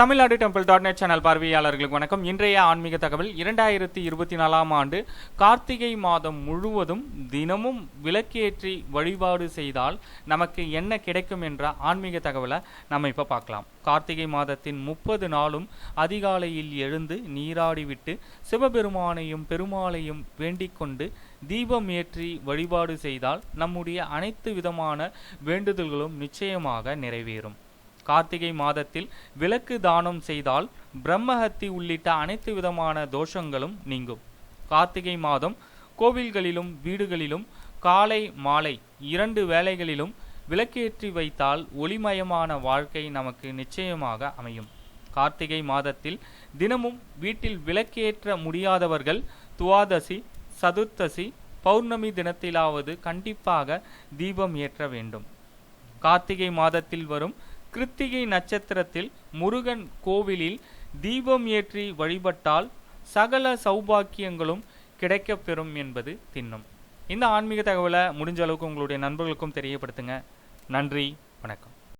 Tamil Nadu temple dot net channel பார்வையாளர்களுக்கு வணக்கம். இன்றைய ஆன்மீக தகவல் இரண்டாயிரத்தி இருபத்தி நாலாம் ஆண்டு கார்த்திகை மாதம் முழுவதும் தினமும் விளக்கேற்றி வழிபாடு செய்தால் நமக்கு என்ன கிடைக்கும் என்ற ஆன்மீக தகவலை நம்ம இப்போ பார்க்கலாம். கார்த்திகை மாதத்தின் முப்பது நாளும் அதிகாலையில் எழுந்து நீராடிவிட்டு சிவபெருமானையும் பெருமாளையும் வேண்டிக் கொண்டு தீபம் ஏற்றி வழிபாடு செய்தால் நம்முடைய அனைத்து விதமான வேண்டுதல்களும் நிச்சயமாக நிறைவேறும். கார்த்திகை மாதத்தில் விளக்கு தானம் செய்தால் பிரம்மஹத்தி உள்ளிட்ட அனைத்து விதமான தோஷங்களும் நீங்கும். கார்த்திகை மாதம் கோவில்களிலும் வீடுகளிலும் காலை மாலை இரண்டு வேளைகளிலும் விளக்கேற்றி வைத்தால் ஒளிமயமான வாழ்க்கை நமக்கு நிச்சயமாக அமையும். கார்த்திகை மாதத்தில் தினமும் வீட்டில் விளக்கேற்ற முடியாதவர்கள் துவாதசி சதுர்த்தசி பௌர்ணமி தினத்திலாவது கண்டிப்பாக தீபம் ஏற்ற வேண்டும். கார்த்திகை மாதத்தில் வரும் கிருத்திகை நட்சத்திரத்தில் முருகன் கோவிலில் தீபம் ஏற்றி வழிபட்டால் சகல சௌபாக்கியங்களும் கிடைக்கப்பெறும் என்பது திண்ணம். இந்த ஆன்மீக தகவலை முடிஞ்ச அளவுக்கு உங்களுடைய நண்பர்களுக்கும் தெரியப்படுத்துங்க. நன்றி வணக்கம்.